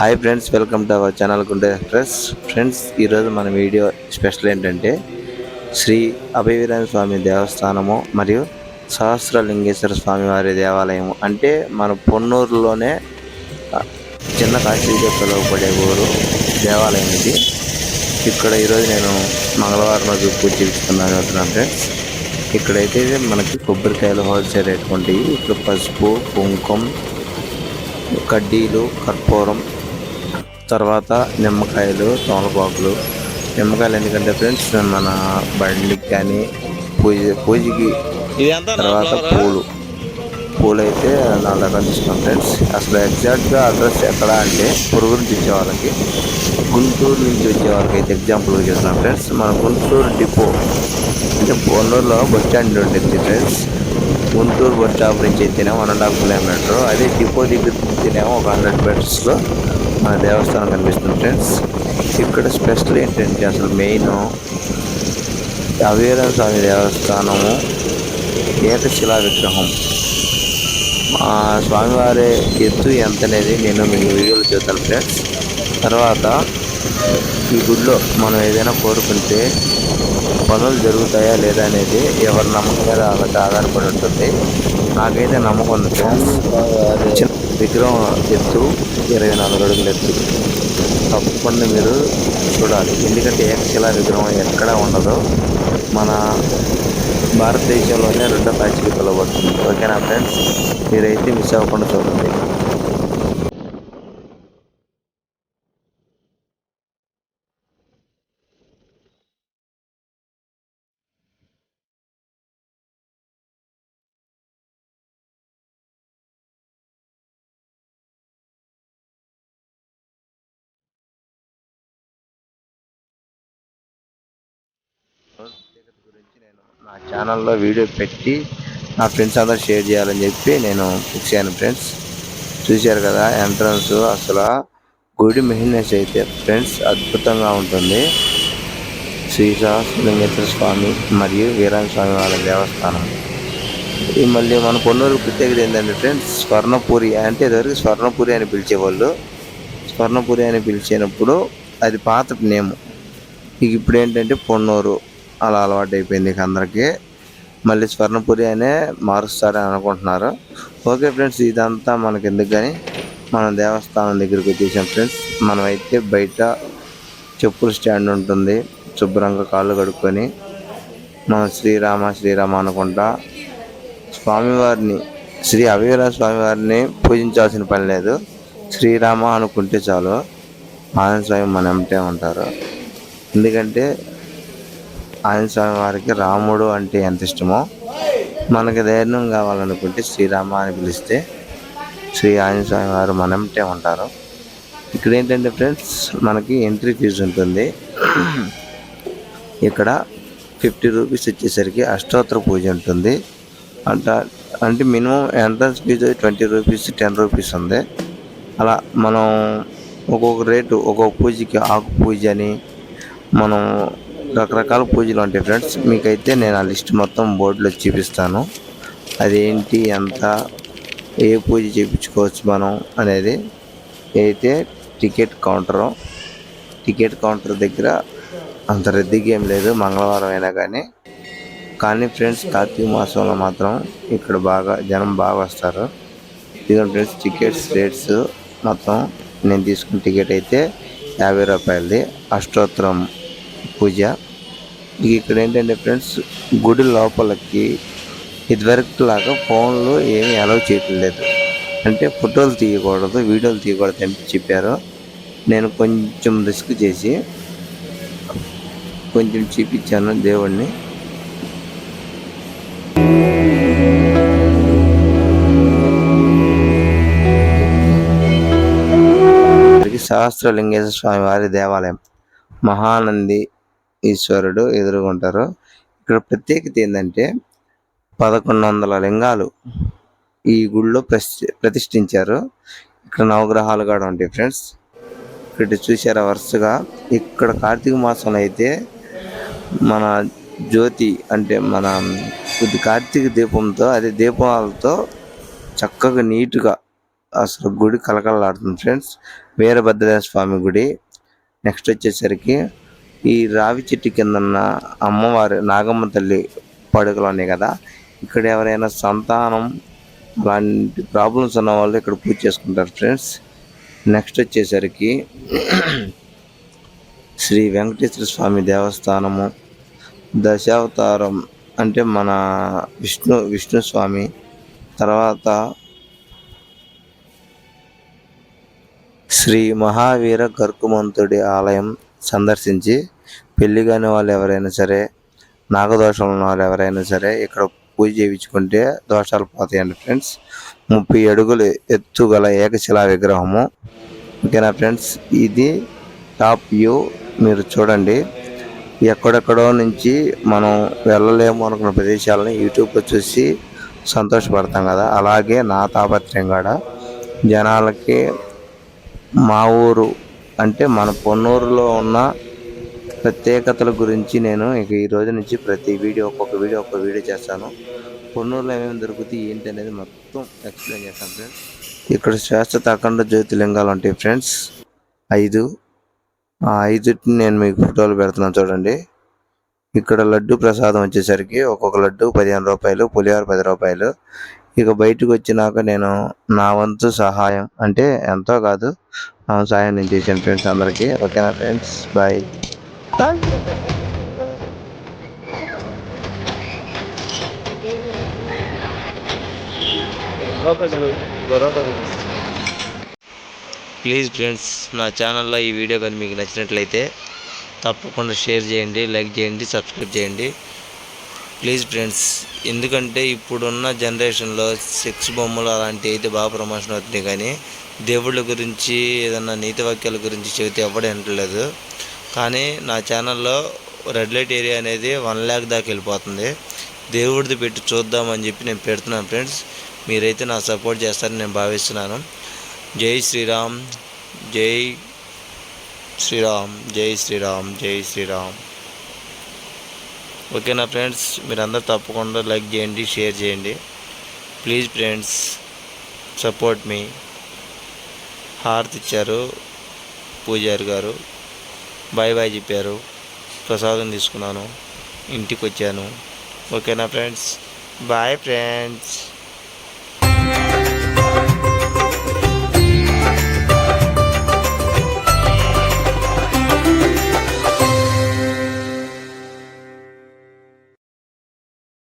Hi friends welcome to our channel గుండె friends friends ఈరోజు మన వీడియో స్పెషల్ ఏంటంటే శ్రీ అభయవీరాయ స్వామి దేవస్థానము మరియు సహస్రలింగేశ్వర స్వామి వారి దేవాలయము. అంటే మన పొన్నూరులోనే చిన్న కాశీగా పిలువబడే ఊరు దేవాలయం ఇది. ఇక్కడ ఈరోజు నేను మంగళవారం రోజు పూజ చేస్తున్నాను వెళ్తున్నాను ఫ్రెండ్స్ ఇక్కడైతే మనకి కొబ్బరికాయలు హోల్సేల్ రేట్ ఉంటాయి ఇక్కడ పసుపు కుంకుమ కడ్డీలు కర్పూరం తర్వాత నిమ్మకాయలు తోమలపాకులు. నిమ్మకాయలు ఎందుకంటే ఫ్రెండ్స్ మన బండికి కానీ పూజ పూజకి తర్వాత పూలు పూలు. అయితే నాలుగు రకాలు తీసుకున్నాం ఫ్రెండ్స్. అసలు ఎగ్జాక్ట్గా అడ్రస్ ఎక్కడ అంటే పురుగు నుంచి వచ్చే వాళ్ళకి గుంటూరు నుంచి వచ్చే వాళ్ళకి అయితే ఎగ్జాంపుల్గా చెప్తున్నాం ఫ్రెండ్స్. మన గుంటూరు డిపో అంటే పొన్నూరులో బస్ స్టాండ్ ఉంటుంది ఫ్రెండ్స్. గుంటూరు బస్ స్టాప్ నుంచి అయితేనే వన్ అండ్ హాఫ్ కిలోమీటర్. అదే డిపో దగ్గర నుంచినేమో ఒక హండ్రెడ్ మీటర్స్లో మన దేవస్థానం కనిపిస్తుంది ఫ్రెండ్స్ ఇక్కడ స్పెషల్ ఏంటంటే అసలు మెయిన్ అవేర స్వామి దేవస్థానము ఏకశిలా విగ్రహం ఆ స్వామివారి ఎత్తు ఎంత అనేది నేను మీకు వీడియోలో చూద్దాను ఫ్రెండ్స్ తర్వాత ఈ గుడిలో మనం ఏదైనా కోరుకుంటే పనులు జరుగుతాయా లేదా అనేది ఎవరి నమ్మకం మీద ఆధారపడి ఉంటుంది. నాకైతే నమ్మకం ఉంది ఫ్రెండ్స్ విగ్రహం ఎత్తు ఇరవై నాలుగు అడుగుల ఎత్తు తప్పకుండా మీరు చూడాలి. ఎందుకంటే ఏకశిలా విగ్రహం ఎక్కడా ఉండదు మన భారతదేశంలోనే రెండో కాశీకి పిలువబడుతుంది ఓకేనా ఫ్రెండ్స్? మీరైతే మిస్ అవ్వకుండా చూడండి ప్రత్యేకత గురించి నేను నా ఛానల్లో వీడియో పెట్టి నా ఫ్రెండ్స్ అందరూ షేర్ చేయాలని చెప్పి నేను ఫిక్స్ అయ్యాను ఫ్రెండ్స్ చూశారు కదా ఎంట్రన్స్ అసలు గుడి మెయిన్నెస్ అయితే ఫ్రెండ్స్ అద్భుతంగా ఉంటుంది. శ్రీశాస్ సహస్రలింగేశ్వర స్వామి మరియు వీరాంగ స్వామి వాళ్ళ దేవస్థానం. ఇది మళ్ళీ మన కొన్నూరు ప్రత్యేకత ఏంటంటే ఫ్రెండ్స్ స్వర్ణపూరి అంటే ఇదివరకు స్వర్ణపురి అని పిలిచేవాళ్ళు. స్వర్ణపురి అని పిలిచినప్పుడు అది పాత నేమ్ ఇక ఇప్పుడు ఏంటంటే పొన్నూరు. అలా అలవాటు అయిపోయింది ఇక అందరికీ. మళ్ళీ స్వర్ణపురి అనే మారుస్తారని అనుకుంటున్నారు. ఓకే ఫ్రెండ్స్ ఇదంతా మనకి ఎందుకు కానీ మనం దేవస్థానం దగ్గరికి వచ్చేసాం ఫ్రెండ్స్. మనమైతే బయట చెప్పుల స్టాండ్ ఉంటుంది శుభ్రంగా కాళ్ళు కడుక్కొని మనం శ్రీరామ శ్రీరామ అనుకుంటా స్వామివారిని శ్రీ అవివర స్వామివారిని పూజించాల్సిన పని లేదు. శ్రీరామ అనుకుంటే చాలు. ఆనంద స్వామి మన ఎంటే ఉంటారు. ఎందుకంటే ఆంజనేయ స్వామి వారికి రాముడు అంటే ఎంత ఇష్టమో మనకి ధైర్యం కావాలనుకుంటే శ్రీరామ అని పిలిస్తే శ్రీ ఆంజనేయ స్వామి వారు మనంటే ఉంటారు. ఇక్కడ ఏంటంటే ఫ్రెండ్స్ మనకి ఎంట్రీ ఫీజు ఉంటుంది. ఇక్కడ ఫిఫ్టీ రూపీస్ వచ్చేసరికి అష్టోత్తర పూజ ఉంటుంది. అంట అంటే minimum entrance fee twenty rupees ten rupees ఉంది. అలా మనం ఒక్కొక్క రేటు ఒక్కొక్క పూజకి ఆకు పూజ అని మనం రకరకాల పూజలు ఉంటాయి ఫ్రెండ్స్. మీకైతే నేను ఆ లిస్ట్ మొత్తం బోర్డులో చూపిస్తాను. అదేంటి ఎంత ఏ పూజ చేయించుకోవచ్చు మనం అనేది. అయితే టికెట్ కౌంటరు. టికెట్ కౌంటర్ దగ్గర అంత రద్దీగా ఏం లేదు మంగళవారం అయినా కానీ. కానీ ఫ్రెండ్స్ కార్తీక మాసంలో మాత్రం ఇక్కడ బాగా జనం బాగా వస్తారు. ఇదిగోండి ఫ్రెండ్స్ టికెట్స్ రేట్స్ మొత్తం నేను తీసుకున్న టికెట్ అయితే యాభై రూపాయలది. అష్టోత్తరం పూజ. ఇక్కడ ఏంటంటే ఫ్రెండ్స్ గుడి లోపలికి ఇదివరకు లాగా ఫోన్లు ఏమీ అలౌ చేయట్లేదు అంటే ఫోటోలు తీయకూడదు వీడియోలు తీయకూడదు అని చెప్పారు. నేను కొంచెం రిస్క్ చేసి కొంచెం చూపించాను దేవుణ్ణి. సహస్రలింగేశ్వర స్వామి వారి దేవాలయం. మహానంది ఈశ్వరుడు ఎదుర్కొంటారు. ఇక్కడ ప్రత్యేకత ఏంటంటే పదకొండు వందల లింగాలు ఈ గుడిలో ప్రతిష్ఠించారు. ఇక్కడ నవగ్రహాలు కూడా ఉంటాయి ఫ్రెండ్స్. ఇక్కడ చూసారా వరుసగా ఇక్కడ కార్తీక మాసంలో అయితే మన జ్యోతి అంటే మన కొద్ది కార్తీక దీపంతో అదే దీపాలతో చక్కగా నీట్గా అసలు గుడి కలకలలాడుతుంది ఫ్రెండ్స్. వీరభద్రయ్య స్వామి గుడి. నెక్స్ట్ వచ్చేసరికి ఈ రావి చెట్టు కింద ఉన్న అమ్మవారి నాగమ్మ తల్లి పడుకలు ఉన్నాయి కదా. ఇక్కడ ఎవరైనా సంతానం అలాంటి ప్రాబ్లమ్స్ ఉన్న వాళ్ళు ఇక్కడ పూజ చేసుకుంటారు ఫ్రెండ్స్ నెక్స్ట్ వచ్చేసరికి శ్రీ వెంకటేశ్వర స్వామి దేవస్థానము. దశావతారం అంటే మన విష్ణు విష్ణు స్వామి తర్వాత శ్రీ మహావీర గర్కుమంతుడి ఆలయం సందర్శించి పెళ్ళి కాని వాళ్ళు ఎవరైనా సరే నాగదోషం ఉన్న వాళ్ళు ఎవరైనా సరే ఇక్కడ పూజ చేయించుకుంటే దోషాలు పోతాయండి ఫ్రెండ్స్. ముప్పై అడుగులు ఎత్తు గల ఏకశిలా విగ్రహము. ఓకేనా ఫ్రెండ్స్? ఇది టాప్ వ్యూ. మీరు చూడండి. ఎక్కడెక్కడో నుంచి మనం వెళ్ళలేము అనుకున్న ప్రదేశాలని యూట్యూబ్లో చూసి సంతోషపడతాం కదా. అలాగే నా తాపత్రయం కూడా. జనాలకి మా ఊరు అంటే మన పొన్నూరులో ఉన్న ప్రత్యేకతల గురించి నేను ఇక ఈ రోజు నుంచి ప్రతి వీడియో ఒక్కొక్క వీడియో ఒక్కొక్క వీడియో చేస్తాను. పొన్నూరులో ఏమేమి దొరుకుతాయి ఏంటి అనేది మొత్తం ఎక్స్ప్లెయిన్ చేస్తాను ఫ్రెండ్స్ ఇక్కడ శాశ్వత అఖండ జ్యోతిలింగాలు ఉంటాయి ఫ్రెండ్స్ ఐదు. ఆ ఐదుటిని నేను మీకు ఫోటోలు పెడుతున్నాను చూడండి. ఇక్కడ లడ్డు ప్రసాదం వచ్చేసరికి ఒక్కొక్క లడ్డు పదిహేను రూపాయలు పులిహోర పది రూపాయలు. ఇక బయటకు వచ్చినాక నేను నా వంతు సహాయం అంటే ఎంతో కాదు నా సహాయం నేను చేశాను ఫ్రెండ్స్ అందరికీ. ఓకేనా ఫ్రెండ్స్ బాయ్ ప్లీజ్ ఫ్రెండ్స్ నా ఛానల్లో ఈ వీడియో కానీ మీకు నచ్చినట్లయితే తప్పకుండా షేర్ చేయండి లైక్ చేయండి సబ్స్క్రైబ్ చేయండి. ప్లీజ్ ఫ్రెండ్స్ ఎందుకంటే ఇప్పుడున్న జనరేషన్లో సెక్స్ బొమ్మలు అలాంటివి అయితే బాగా ప్రమోషన్ అవుతున్నాయి కానీ దేవుళ్ళ గురించి ఏదన్నా నీతి వాక్యాల గురించి చెబితే ఎవడు వినట్లేదు. కానీ నా ఛానల్లో రెడ్ లైట్ ఏరియా అనేది వన్ ల్యాక్ దాకా వెళ్ళిపోతుంది. దేవుడిది పెట్టి చూద్దామని చెప్పి నేను పెడుతున్నాను ఫ్రెండ్స్. మీరైతే నా సపోర్ట్ చేస్తారని నేను భావిస్తున్నాను. జై శ్రీరామ్ జై శ్రీరామ్ జై శ్రీరామ్ జై శ్రీరామ్. ఓకేనా ఫ్రెండ్స్? మీరందరూ తప్పకుండా లైక్ చేయండి షేర్ చేయండి. Please friends support me. హారతి ఇచ్చారు పూజారి గారు. బాయ్ బాయ్ చెప్పారు. ప్రసాదం తీసుకున్నాను. ఇంటికి వచ్చాను ఓకేనా ఫ్రెండ్స్? Bye friends.